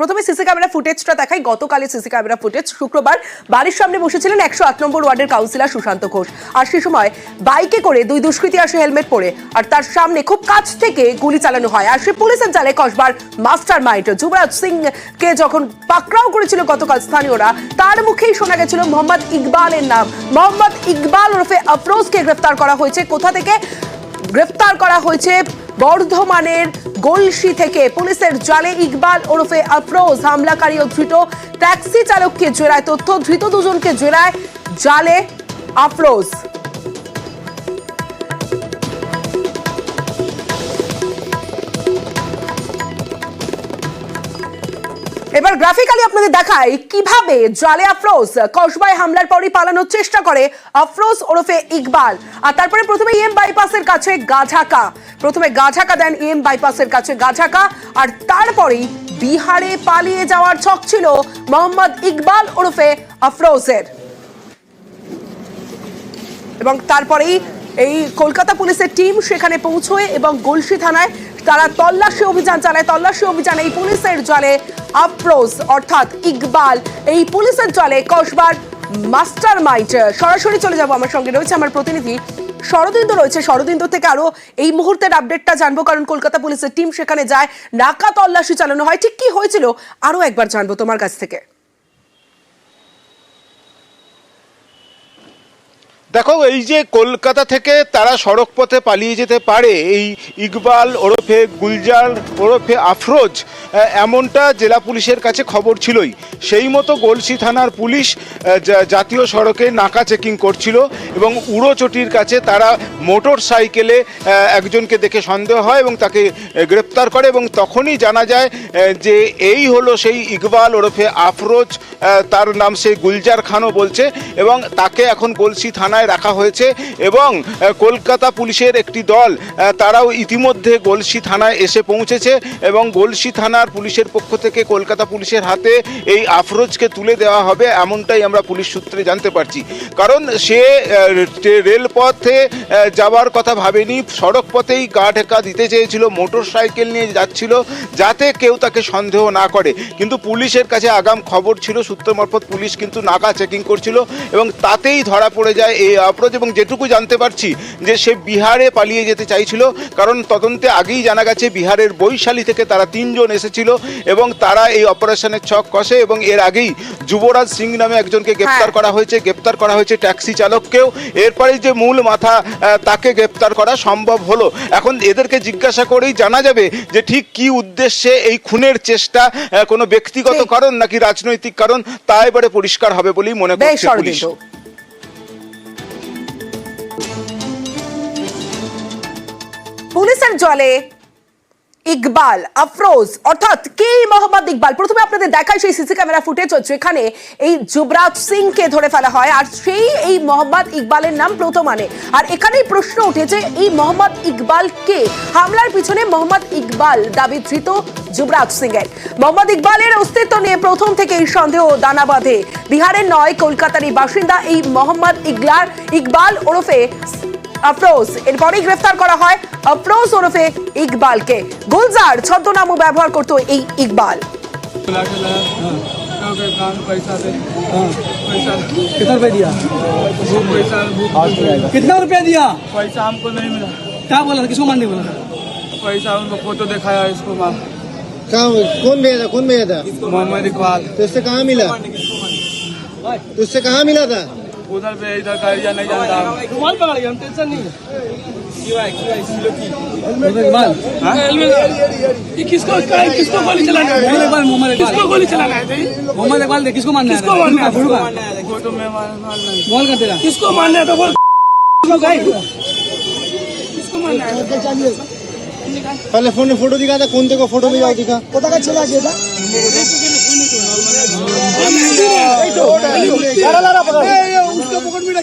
প্রথমে CC camera ফুটেজটা দেখাই। গতকালের সিসি ক্যামেরা ফুটেজ। শুক্রবার বাড়ির সামনে বসেছিলেন একশো আট নম্বর ওয়ার্ডের কাউন্সিলর সুশান্ত ঘোষ। আর সে সময় বাইকে করে দুই দুষ্কৃতী আসে হেলমেট পরে। আর তার সামনে খুব কাছ থেকে গুলি চালানো হয়। আর সে পুলিশের জালে কসবার মাস্টার মাইন্ড। যুবরাজ সিং কে যখন পাকড়াও করেছিল গতকাল স্থানীয়রা, তার মুখেই শোনা গেছিল মোহাম্মদ ইকবালের নাম। মোহাম্মদ ইকবাল ওরফে আফরোজকে গ্রেফতার করা হয়েছে। কোথা থেকে গ্রেফতার করা হয়েছে বর্ধমানের গলসি থেকে পুলিশের জালে ইকবাল ওরফে আফরোজ হামলাকারী ও ধৃত ট্যাক্সি চালককে জেরায় তথ্য, ধৃত দুজনকে জেরায় জালে আফরোজ। এবার গ্রাফিক্যালি আপনাদের দেখায় কীভাবে জালে আফরোজ, কসবায় হামলার পরই পালানোর চেষ্টা করে আফরোজ ওরফে ইকবাল। আর তারপরে প্রথমে এম বাইপাসের কাছে গাঝাকা প্রথমে গাঝাকা দেন এম বাইপাসের কাছে গাঝাকা আর তারপরেই বিহারে পালিয়ে যাওয়ার ছক ছিল মোহাম্মদ ইকবাল ওরফে আফরোজের। এবং তারপরেই এই কলকাতা পুলিশের টিম সেখানে পৌঁছয় এবং গলসি থানায় তারা তল্লাশি অভিযান চালায়। তল্লাশি অভিযানে এই পুলিশের জলে আফরোজ, অর্থাৎ ইকবাল, এই পুলিশের জলে কসবার মাস্টার মাইন্ড সরাসরি চলে যাব আমার সঙ্গে। রয়েছে আমার প্রতিনিধি শরদিন্দু রয়েছে। শরদিন্দু থেকে আরও এই মুহূর্তের আপডেটটা জানব, কারণ কলকাতা পুলিশের টিম সেখানে যায়। নাকা তল্লাশি চালানো হয়। ঠিক কি হয়েছিল? আরও একবার জানব তোমার কাছ থেকে। দেখো, এই যে কলকাতা থেকে তারা সড়ক পথে পালিয়ে যেতে পারে, এই ইকবাল ওরফে গুলজার ওরফে আফরোজ এমনটা জেলা পুলিশের কাছে খবর ছিলই। সেই মতো গলসি থানার পুলিশ জাতীয় সড়কে নাকা চেকিং করছিল এবং উড়োচটির কাছে তারা মোটর সাইকেলে একজনকে দেখে সন্দেহ হয় এবং তাকে গ্রেপ্তার করে এবং তখনই জানা যায় যে এই হলো সেই ইকবাল ওরফে আফরোজ তার নাম সেই গুলজার খানও বলছে এবং তাকে এখন গলসি থানায় রাখা হয়েছে এবং কলকাতা পুলিশের একটি দল তারাও ইতিমধ্যে গলসি থানায় এসে পৌঁছেছে এবং গলসি থানার পুলিশের পক্ষ থেকে কলকাতা পুলিশের হাতে এই আফরোজকে তুলে দেওয়া হবে এমনটাই আমরা পুলিশ সূত্রে জানতে পারছি। কারণ সে রেলপথে যাওয়ার কথা ভাবেনি, সড়ক পথেই গা ঢেকা দিতে চেয়েছিল, মোটর সাইকেল নিয়ে যাচ্ছিল যাতে কেউ তাকে সন্দেহ না করে। কিন্তু পুলিশের কাছে আগাম খবর ছিল, সূত্র মারফত পুলিশ কিন্তু নাকা চেকিং করছিল এবং তাতেই ধরা পড়ে যায় এই অপরাধ এবং যেটুকু জানতে পারছি যে সে বিহারে পালিয়ে যেতে চাইছিল কারণ তদন্তে আগেই জানা গেছে বিহারের বৈশালী থেকে তারা তিনজন এসেছিল এবং তারা এই অপারেশনের ছক কষে এবং এর আগেই যুবরাজ সিং নামে একজনকে গ্রেপ্তার হ্যাঁ। করা হয়েছে। গ্রেপ্তার করা হয়েছে ট্যাক্সি চালককেও। এরপরে যে মূল মাথা তাকে গ্রেপ্তার করা সম্ভব হলো। এখন এদেরকে জিজ্ঞাসা করেই জানা যাবে যে ঠিক কি উদ্দেশ্যে এই খুনের চেষ্টা কোনো ব্যক্তিগত কারণ নাকি রাজনৈতিক কারণ তা এবারে পরিষ্কার হবে বলেই মনে করছে পুলিশ। পুলিশের জলে ইকবাল, আফরোজ, অর্থাৎ কে মোহাম্মদ ইকবাল? প্রথমে আপনাদের দেখায় সেই সিসি ক্যামেরা ফুটেজ যেখানে এই যুবরাজ সিংকে ধরে ফেলা হয় আর সেই এই মোহাম্মদ ইকবালের নাম প্রথমানে আর এখানেই প্রশ্ন উঠেছে এই মোহাম্মদ ইকবাল কে? হামলার পিছনে মোহাম্মদ ইকবাল দাবি ধৃত যুবরাজ সিং এর মোহাম্মদ ইকবালের অস্তিত্ব নিয়ে প্রথম থেকে এই সন্দেহ দানা বাঁধে। বিহারের নয় কলকাতারই বাসিন্দা এই মোহাম্মদ ইকলার ইকবাল ওরফে আফরোজ এরপরেই গ্রেফতার করা হয় আফরোজ ওরফে ইকবালকে গুলজার ছদ্মনামও ব্যবহার করতো এই ইকবাল बुला के लाया हाँ के कान पैसा दे पैसा कितना रुपया दिया वो पैसा वो कितना रुपया दिया पैसा हमको नहीं मिला क्या बोला था किसको मारने बोला था पैसा उनको फोटो दिखाया इसको मार कहाँ कौन भेजा था कौन भेजा था मोहम्मद इकबाल तो इससे कहाँ मिला तो इससे कहाँ मिला था उधर पे इधर का एरिया नहीं जानता रुमाल पकड़ हम टेंशन नहीं इकबाल किसको किसको गोली चलाना है मोहम्मद इकबाल मोहम्मद किसको इकबाल गोली चलाना है मोहम्मद इकबाल दे किसको मारना है किसको मारना है? फ़ोटो में मार मार नहीं मोहल का तेरा किसको मारना है तो बोल किसको मारना है पहले फ़ोन में फ़ोटो दिखा था कौन देखो फ़ोटो में दिखा पता का चला गया था